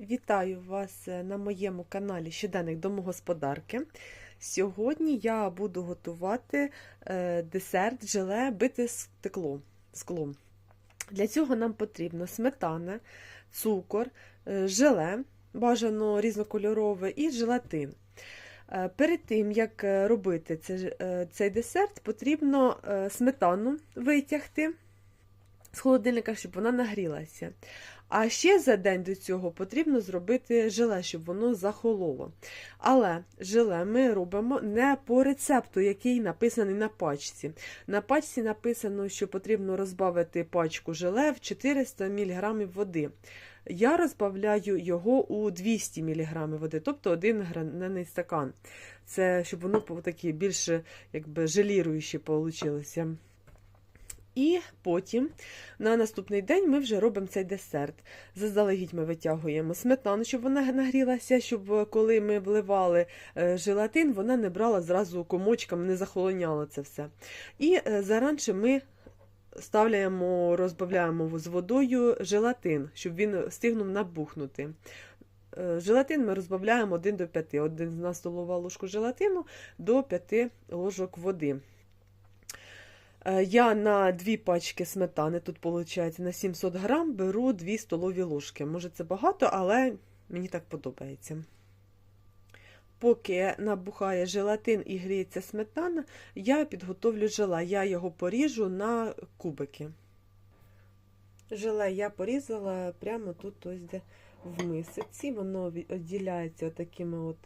Вітаю вас е, на моєму каналі Щоденник домогосподарки. Сьогодні я буду готувати е, десерт желе бите стекло, склом. Для цього нам потрібно сметана, цукор, е, желе, бажано різнокольорове, і желатин. Перед тим, як робити цей, десерт, потрібно сметану витягти з холодильника, щоб вона нагрілася. А ще за день до цього потрібно зробити желе, щоб воно захололо. Але желе ми робимо не по рецепту, який написаний на пачці. На пачці написано, що потрібно розбавити пачку желе в 400 мг води. Я розбавляю його у 200 мг води, тобто один гранений стакан. Це щоб воно такі більше якби желіруюче вийшло. І потім на наступний день ми вже робимо цей десерт. Заздалегідь ми витягуємо сметану, щоб вона нагрілася, щоб коли ми вливали е, желатин, вона не брала зразу комочком, не захолоняла це все. І е, заранше ми ставляємо, розбавляємо з водою желатин, щоб він встигнув набухнути. Е, Желатин ми розбавляємо 1 до 5, 1 столова ложку желатину до 5 ложок води. Е, Я на дві пачки сметани, тут виходить на 700 грам, беру 2 столові ложки. Може це багато, але мені так подобається. Поки набухає желатин і гріється сметана, я підготовлю желе. Я його поріжу на кубики. Желе я порізала прямо тут, ось де в мисиці. Воно відділяється такими от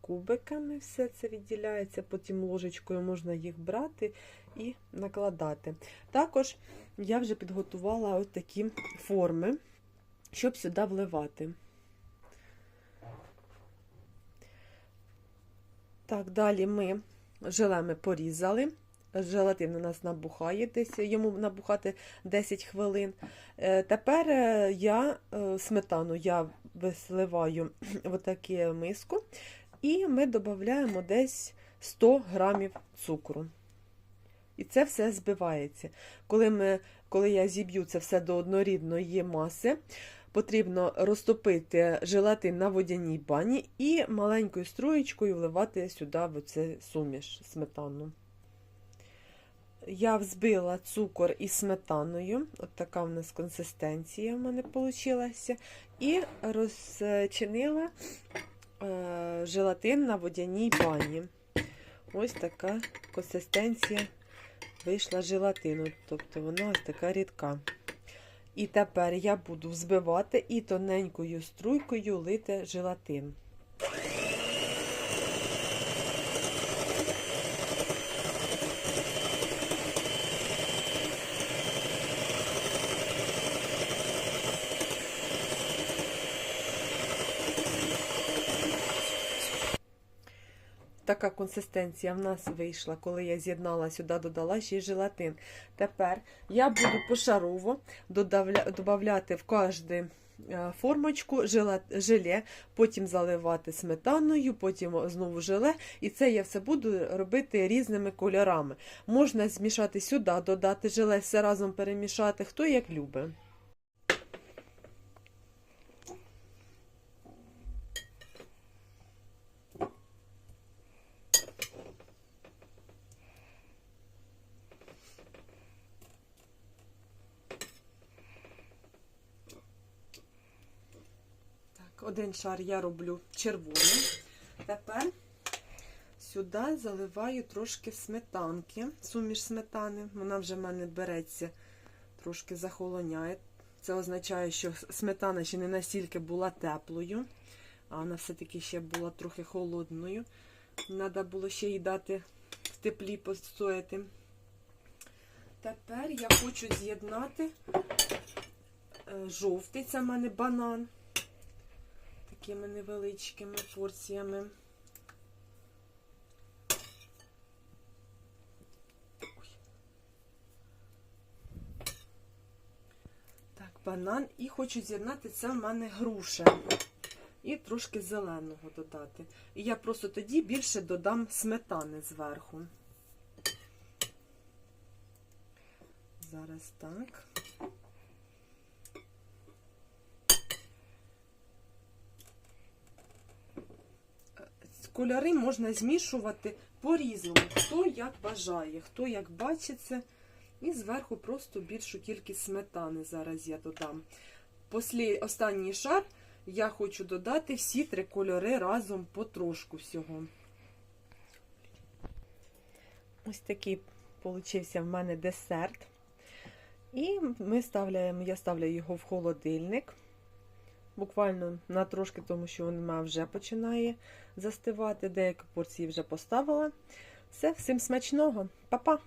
кубиками, все це відділяється, потім ложечкою можна їх брати і накладати. Також я вже підготувала ось такі форми, щоб сюди вливати. Так, далі ми желеми порізали. Желатин у нас набухає десь, йому набухати 10 хвилин. Е, Тепер е, я е, сметану я висливаю в таку миску, і ми додаємо десь 100 грамів цукру. І це все збивається. Коли, ми, коли я зіб'ю це все до однорідної маси, потрібно розтопити желатин на водяній бані і маленькою струєчкою вливати сюди в оце суміш сметану. Я взбила цукор із сметаною, от така в нас консистенція в мене вийшла, і розчинила желатин на водяній бані. Ось така консистенція вийшла желатину, тобто вона ось така рідка. І тепер я буду взбивати і тоненькою струйкою лити желатин. Така консистенція в нас вийшла, коли я з'єднала сюди, додала ще й желатин. Тепер я буду пошарово додавати в кожну формочку желе, потім заливати сметаною, потім знову желе. І це я все буду робити різними кольорами. Можна змішати сюди, додати желе, все разом перемішати, хто як любить. Один шар я роблю червоним. Тепер сюди заливаю трошки сметанки, суміш сметани. Вона вже в мене береться, трошки захолоняє. Це означає, що сметана ще не настільки була теплою, а вона все-таки ще була трохи холодною. Треба було ще їй дати в теплі постояти. Тепер я хочу з'єднати жовтий, це в мене банан такими невеличкими порціями. Так, банан і хочу з'єднати це в мене груша. І трошки зеленого додати. І я просто тоді більше додам сметани зверху. Зараз так. Кольори можна змішувати по-різному, хто як бажає, хто як бачить це. І зверху просто більшу кількість сметани зараз я додам. Послі останній шар я хочу додати всі три кольори разом потрошку всього. Ось такий получився в мене десерт. І ми ставляємо, я ставлю його в холодильник. Буквально на трошки, тому що вона вже починає застивати. Деякі порції вже поставила. Все, всім смачного, Па-па!